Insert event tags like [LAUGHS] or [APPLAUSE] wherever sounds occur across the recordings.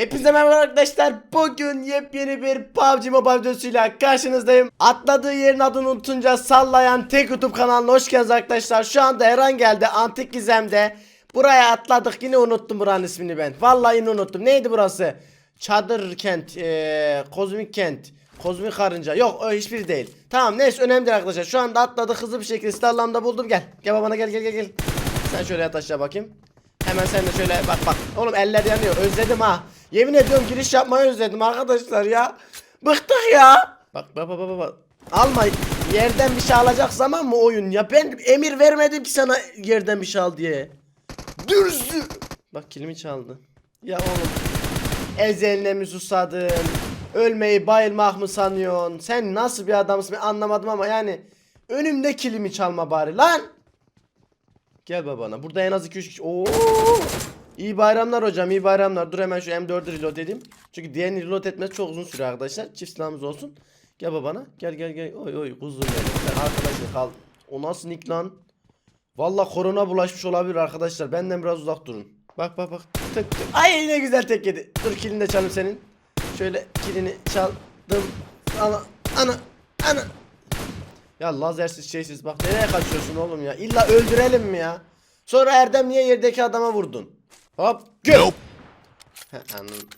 Hepinize merhaba arkadaşlar. Bugün yepyeni bir PUBG Mobile videosuyla karşınızdayım. Atladığı yerin adını unutunca sallayan tek YouTube kanalına hoş geldiniz arkadaşlar. Şu anda Eren geldi Antik Gizem'de. Buraya atladık yine unuttum buranın ismini ben. Vallahi yine unuttum. Neydi burası? Çadır kent, eee, kozmik kent, kozmik karınca. Yok o hiçbir değil. Tamam neyse önemli arkadaşlar. Şu anda atladık hızlı bir şekilde Starlam'da buldum. Gel. Gel babana gel gel gel gel. Sen şöyle yat aşağı bakayım. Hemen sen de şöyle bak bak. Oğlum eller yanıyor. Özledim ha. Yemin ediyorum giriş yapmayı özledim arkadaşlar ya. Bıktık ya. Bak bak bak bak bak. Alma. Yerden bir şey alacak zaman mı oyun ya? Ben emir vermedim ki sana yerden bir şey al diye. Dürzü. Bak kilimi çaldı. Ya oğlum. Ezeline mi susadın? Ölmeyi bayılmak mı sanıyorsun? Sen nasıl bir adamsın ben anlamadım ama yani önümde kilimi çalma bari lan. Gel babana. Burada en az 2-3 kişi. Oo! İyi bayramlar hocam. iyi bayramlar. Dur hemen şu M4'ü reload edeyim. Çünkü diğerini reload etmesi çok uzun sürüyor arkadaşlar. Çift silahımız olsun. Gel babana. Gel gel gel. Oy oy kuzum benim. Sen kal. O nasıl nick lan? Valla korona bulaşmış olabilir arkadaşlar. Benden biraz uzak durun. Bak bak bak. Tık tık. Ay ne güzel tek yedi. Dur kilini de çalayım senin. Şöyle kilini çaldım. Ana ana ana. Ya lazersiz şeysiz bak nereye kaçıyorsun oğlum ya? İlla öldürelim mi ya? Sonra Erdem niye yerdeki adama vurdun? Hop gel. He, anladım.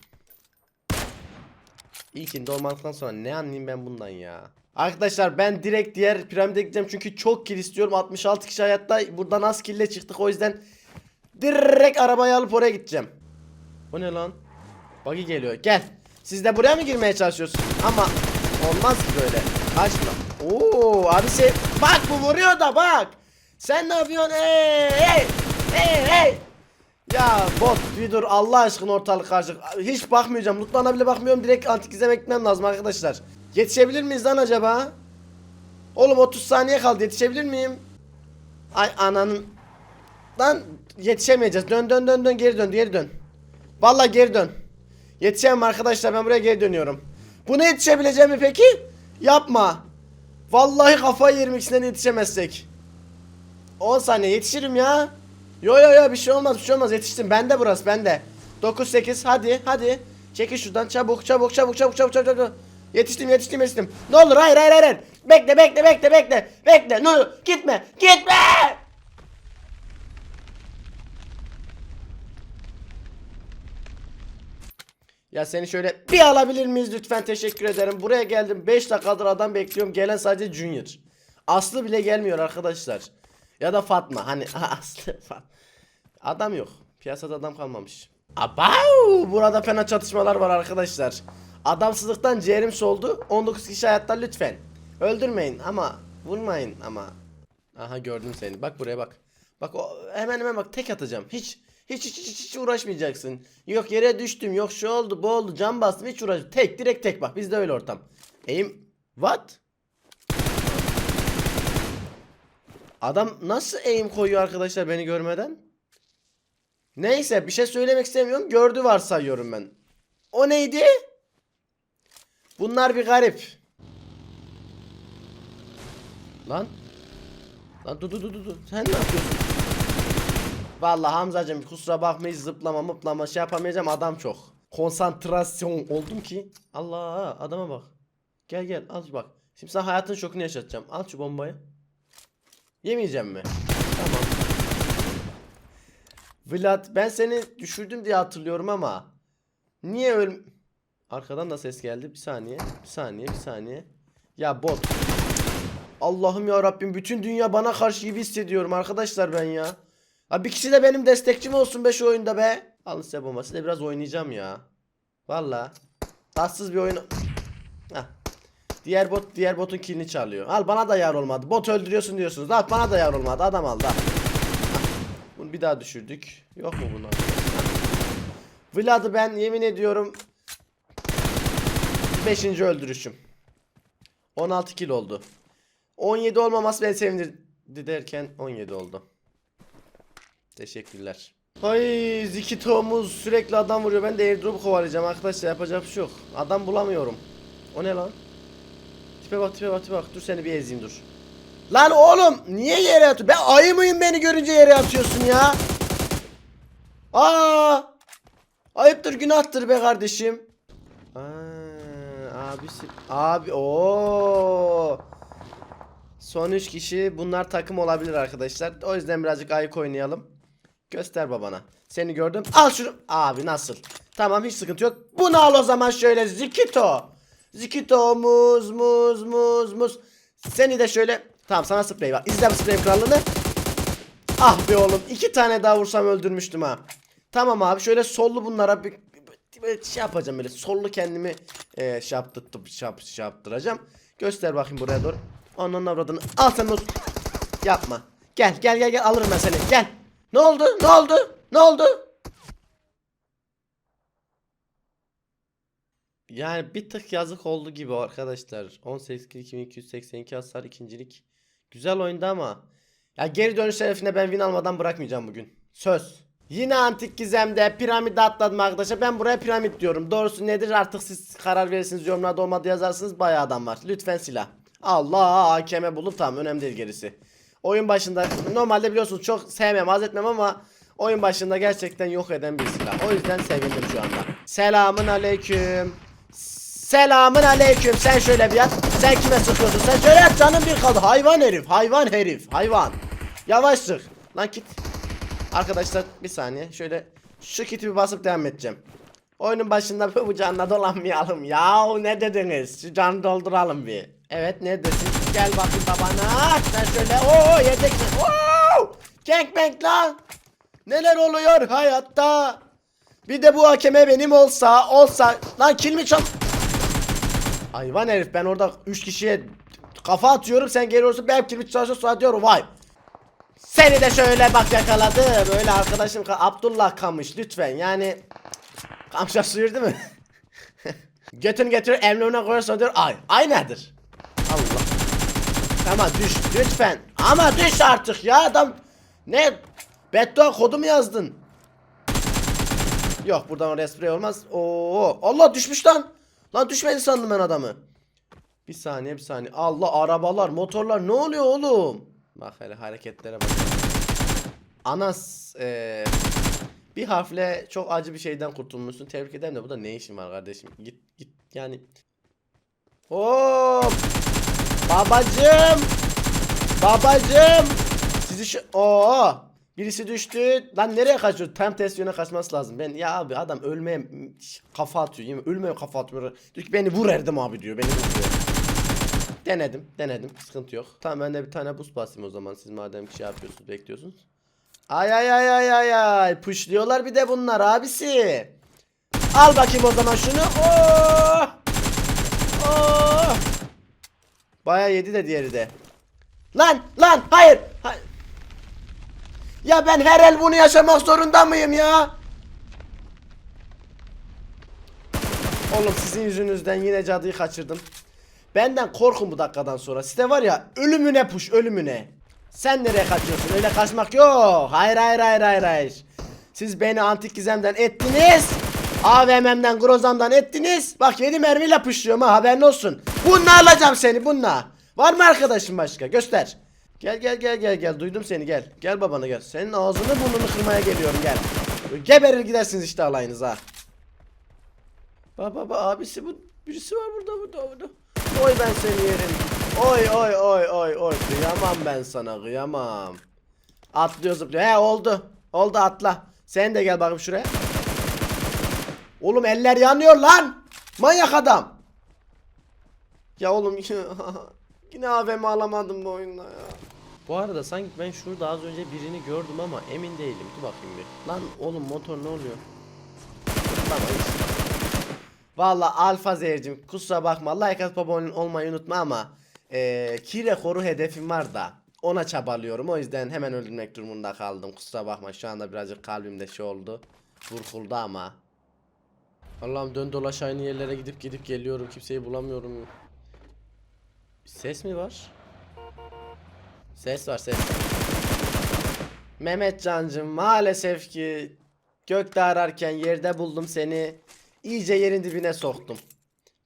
İlkinde olmadıktan sonra ne anlayayım ben bundan ya? Arkadaşlar ben direkt diğer piramide gideceğim çünkü çok kill istiyorum. 66 kişi hayatta buradan az kille çıktık o yüzden direkt arabayı alıp oraya gideceğim. O ne lan? Buggy geliyor. Gel. Siz de buraya mı girmeye çalışıyorsunuz? Ama olmaz ki böyle. Kaçma. Oo abi sen bak bu vuruyor da bak. Sen ne yapıyorsun? Hey hey hey hey. Ya bot bir dur Allah aşkına ortalık karışık. Hiç bakmayacağım. Lootlarına bile bakmıyorum. Direkt antik izleme lazım arkadaşlar. Yetişebilir miyiz lan acaba? Oğlum 30 saniye kaldı. Yetişebilir miyim? Ay ananın. Lan yetişemeyeceğiz. Dön dön dön dön geri dön geri dön. Vallahi geri dön. Yetişemem arkadaşlar ben buraya geri dönüyorum. Buna yetişebileceğim mi peki? Yapma. Vallahi kafayı yerim ikisinden yetişemezsek. 10 saniye yetişirim ya. Yo yo yo bir şey olmaz bir şey olmaz yetiştim. Bende burası bende. 9 8 hadi hadi. Çekil şuradan çabuk çabuk çabuk çabuk çabuk çabuk çabuk. Yetiştim yetiştim yetiştim. Ne olur hayır hayır hayır. Bekle bekle bekle bekle. Bekle ne olur gitme gitme. Ya seni şöyle bir alabilir miyiz lütfen teşekkür ederim. Buraya geldim 5 dakikadır adam bekliyorum. Gelen sadece Junior. Aslı bile gelmiyor arkadaşlar. Ya da Fatma hani [LAUGHS] Aslı. Adam yok. Piyasada adam kalmamış. Abau! Burada fena çatışmalar var arkadaşlar. Adamsızlıktan ciğerim soldu. 19 kişi hayatta lütfen. Öldürmeyin ama vurmayın ama. Aha gördüm seni. Bak buraya bak. Bak o hemen hemen bak tek atacağım. Hiç hiç hiç hiç, hiç uğraşmayacaksın. Yok yere düştüm. Yok şu oldu, bu oldu. Can bastım. Hiç uğraş. Tek direkt tek bak. Bizde öyle ortam. Eğim what? Adam nasıl aim koyuyor arkadaşlar beni görmeden? Neyse bir şey söylemek istemiyorum. Gördü varsayıyorum ben. O neydi? Bunlar bir garip. Lan. Lan dur dur dur dur. Sen ne yapıyorsun? Vallahi Hamzacığım kusura bakmayın zıplama mıplama şey yapamayacağım adam çok. Konsantrasyon oldum ki. Allah adama bak. Gel gel al bak. Şimdi sana hayatın şokunu yaşatacağım. Al şu bombayı. Yemeyeceğim mi? Tamam. Vlad ben seni düşürdüm diye hatırlıyorum ama niye öl Arkadan da ses geldi. Bir saniye. Bir saniye. Bir saniye. Ya bot. Allah'ım ya Rabbim bütün dünya bana karşı gibi hissediyorum arkadaşlar ben ya. Ha bir kişi de benim destekçim olsun be şu oyunda be. Alın size bomba. Size biraz oynayacağım ya. Valla. Tatsız bir oyun. Hah. Diğer bot diğer botun kilini çalıyor. Al bana da yar olmadı. Bot öldürüyorsun diyorsunuz. Al bana da yar olmadı. Adam al. Hah. Bunu bir daha düşürdük. Yok mu bunlar? Vlad'ı ben yemin ediyorum 5. öldürüşüm. 16 kill oldu. 17 olmaması beni sevindirdi derken 17 oldu. Teşekkürler. Ay Zikito'muz sürekli adam vuruyor. Ben de airdrop kovalayacağım arkadaşlar. Yapacak bir şey yok. Adam bulamıyorum. O ne lan? Tipe bak tipe bak tipe bak. Dur seni bir ezeyim dur. Lan oğlum niye yere atıyorsun? Ben ayı mıyım beni görünce yere atıyorsun ya? Aa! Ayıptır günahtır be kardeşim. Aa, abisi abi o. Son 3 kişi bunlar takım olabilir arkadaşlar. O yüzden birazcık ayık oynayalım. Göster babana. Seni gördüm. Al şunu. Abi nasıl? Tamam hiç sıkıntı yok. Bunu al o zaman şöyle Zikito. Zikito muz muz muz muz. Seni de şöyle. Tamam sana sprey var. İzle bu sprey krallığını. Ah be oğlum. iki tane daha vursam öldürmüştüm ha. Tamam abi şöyle sollu bunlara bir, bir- bir şey yapacağım böyle. Sollu kendimi e, şey, yaptırtıp, şey, yap, şey yaptıracağım. Göster bakayım buraya doğru. Onun avradını. Al sen muz. Yapma. Gel gel gel gel alırım ben seni. Gel. Ne oldu? Ne oldu? Ne oldu? Yani bir tık yazık oldu gibi arkadaşlar. 18 kill 2282 hasar ikincilik. Güzel oyundu ama. Ya geri dönüş şerefine ben win almadan bırakmayacağım bugün. Söz. Yine antik gizemde piramide atladım arkadaşlar. Ben buraya piramit diyorum. Doğrusu nedir artık siz karar verirsiniz. Yorumlarda olmadı yazarsınız. Bayağı adam var. Lütfen silah. Allah hakeme bulup tamam önemli değil gerisi. Oyun başında normalde biliyorsunuz çok sevmem haz etmem ama oyun başında gerçekten yok eden bir silah. O yüzden sevindim şu anda. Selamın aleyküm. Selamın aleyküm. Sen şöyle bir yat. Sen kime sıkıyorsun? Sen şöyle yat canım bir kaldı. Hayvan herif. Hayvan herif. Hayvan. Yavaş sık. Lan git. Arkadaşlar bir saniye. Şöyle şu kiti bir basıp devam edeceğim. Oyunun başında bu canla dolanmayalım. Yahu ne dediniz? Şu canı dolduralım bir. Evet neredesin? Gel bakayım babana. Sen şöyle ooo yedeksin. Ooo! Gangbang lan. Neler oluyor hayatta? Bir de bu hakeme benim olsa olsa lan kill mi çal? Hayvan herif ben orada 3 kişiye kafa atıyorum sen geliyorsun ben kill mi çalışıyorsun sonra diyorum vay. Seni de şöyle bak yakaladı. Böyle arkadaşım Ka- Abdullah Kamış lütfen yani Kamşa sıyırdı mı? [LAUGHS] Götünü getirir emlüğüne koyarsa diyor ay. Ay nedir? Allah. Tamam düş lütfen. Ama düş artık ya adam. Ne? Beddua kodu mu yazdın? Yok buradan oraya sprey olmaz. Oo Allah düşmüş lan. Lan düşmedi sandım ben adamı. Bir saniye bir saniye. Allah arabalar motorlar ne oluyor oğlum? Bak hele hareketlere bak. Anas eee bir harfle çok acı bir şeyden kurtulmuşsun. Tebrik ederim de bu da ne işin var kardeşim? Git git yani. Hop! Babacım! Babacım! Sizi şu Oo! Birisi düştü. Lan nereye kaçıyor? Tam test yöne kaçması lazım. Ben ya abi adam ölmeye kafa atıyor. Yemin ölmeye kafa atıyor. Diyor ki beni vur Erdem abi diyor. Beni vur diyor. Denedim, denedim. Sıkıntı yok. Tamam ben de bir tane boost basayım o zaman. Siz madem ki şey yapıyorsunuz, bekliyorsunuz. Ay ay ay ay ay ay. Pushluyorlar bir de bunlar abisi. Al bakayım o zaman şunu. Oh! Oh! Baya yedi de diğeri de. Lan lan hayır. hayır. Ya ben her el bunu yaşamak zorunda mıyım ya? Oğlum sizin yüzünüzden yine cadıyı kaçırdım. Benden korkun bu dakikadan sonra. Site var ya ölümüne puş ölümüne. Sen nereye kaçıyorsun? Öyle kaçmak yok. Hayır hayır hayır hayır hayır. Siz beni antik gizemden ettiniz. AVM'den Grozam'dan ettiniz. Bak yedi mermiyle puşluyorum ha haberin olsun. Bununla alacağım seni bununla. Var mı arkadaşın başka? Göster. Gel gel gel gel gel duydum seni gel. Gel babana gel. Senin ağzını burnunu kırmaya geliyorum gel. Geberir gidersiniz işte alayınız ha. Baba baba abisi bu birisi var burada burada burada. Oy ben seni yerim. Oy oy oy oy oy kıyamam ben sana kıyamam. Atlıyor zıplıyor. He oldu. Oldu atla. Sen de gel bakayım şuraya. Oğlum eller yanıyor lan. Manyak adam. Ya oğlum yine [LAUGHS] AVM alamadım bu oyunda ya. Bu arada sanki ben şurada az önce birini gördüm ama emin değilim. Dur bakayım bir. Lan oğlum motor ne oluyor? Tamam. Valla Alfa Zehir'cim kusura bakma like atıp abone olmayı unutma ama eee ki rekoru hedefim var da ona çabalıyorum o yüzden hemen öldürmek durumunda kaldım kusura bakma şu anda birazcık kalbimde şey oldu burkuldu ama Allah'ım dön dolaş aynı yerlere gidip gidip geliyorum kimseyi bulamıyorum Ses mi var? Ses var ses Mehmet Cancım maalesef ki gökte ararken yerde buldum seni. İyice yerin dibine soktum.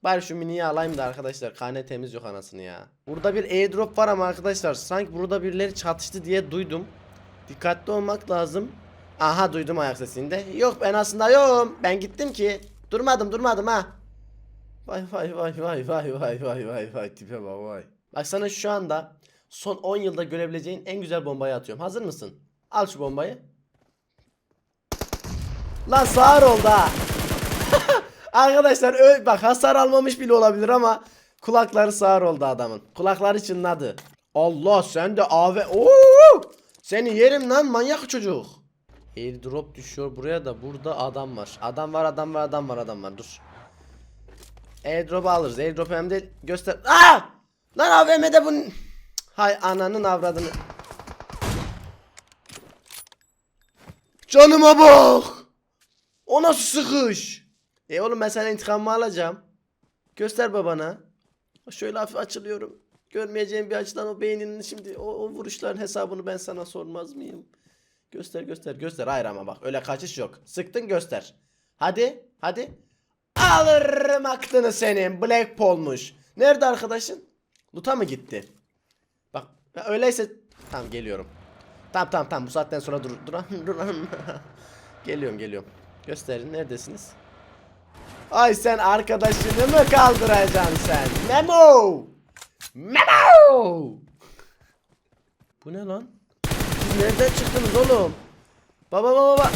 Bari şu miniyi alayım da arkadaşlar karne temiz yok anasını ya. Burada bir airdrop var ama arkadaşlar sanki burada birileri çatıştı diye duydum. Dikkatli olmak lazım. Aha duydum ayak sesini de. Yok ben aslında yokum. Ben gittim ki. Durmadım durmadım ha. Vay vay vay vay vay vay vay vay vay tipe bak vay. Bak sana şu anda son 10 yılda görebileceğin en güzel bombayı atıyorum. Hazır mısın? Al şu bombayı. Lan sağır oldu ha. [LAUGHS] Arkadaşlar ö- bak hasar almamış bile olabilir ama kulakları sağır oldu adamın. Kulakları çınladı. Allah sen de AV. Oo! Seni yerim lan manyak çocuk. Airdrop düşüyor buraya da burada adam var. Adam var adam var adam var adam var dur. Airdrop'u alırız. Airdrop'u hem de göster. Aa! Lan AVM'de bunun... Hay ananın avradını. Canıma bak. O nasıl sıkış? E oğlum ben senin intikamımı alacağım. Göster babana. Şöyle hafif açılıyorum. Görmeyeceğim bir açıdan o beyninin şimdi o, o vuruşların hesabını ben sana sormaz mıyım? Göster göster göster. Hayır ama bak öyle kaçış yok. Sıktın göster. Hadi hadi. Alırım aklını senin. Black Paul'muş. Nerede arkadaşın? Luta mı gitti? Bak öyleyse tamam geliyorum. Tamam tamam tamam bu saatten sonra dur dur. [LAUGHS] geliyorum geliyorum. Gösterin neredesiniz? Ay sen arkadaşını mı kaldıracaksın sen? Memo! Memo! Bu ne lan? Siz nereden çıktınız oğlum? Baba baba baba.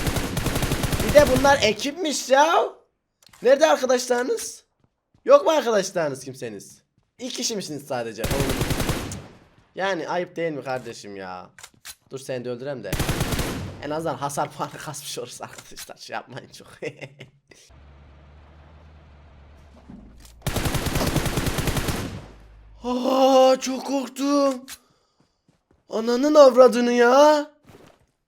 Bir de bunlar ekipmiş ya. Nerede arkadaşlarınız? Yok mu arkadaşlarınız kimseniz? İki kişi misiniz sadece? Oğlum. Yani ayıp değil mi kardeşim ya? Dur seni de öldürem de. En azından hasar puanı [LAUGHS] kasmış oluruz arkadaşlar. Şey yapmayın çok. [LAUGHS] Aa, çok korktum. Ananın avradını ya.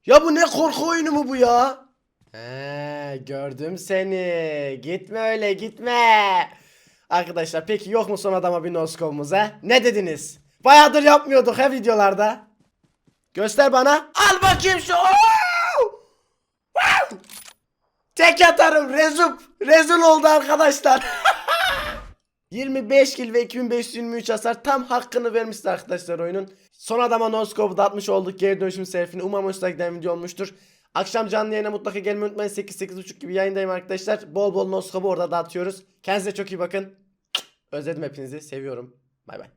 Ya bu ne korku oyunu mu bu ya? He, gördüm seni. Gitme öyle gitme. Arkadaşlar peki yok mu son adama bir noskomumuz he? Ne dediniz? Bayağıdır yapmıyorduk he videolarda. Göster bana. Al bakayım şu. Tek atarım rezup. Rezil oldu arkadaşlar. [LAUGHS] 25 kill ve 2523 hasar tam hakkını vermişti arkadaşlar oyunun. Son adama no scope'u da atmış olduk geri dönüşüm serifini. Umarım hoşuna giden video olmuştur. Akşam canlı yayına mutlaka gelmeyi unutmayın. 8-8.30 gibi yayındayım arkadaşlar. Bol bol no scope'u orada dağıtıyoruz. Kendinize çok iyi bakın. Özledim hepinizi. Seviyorum. Bay bay.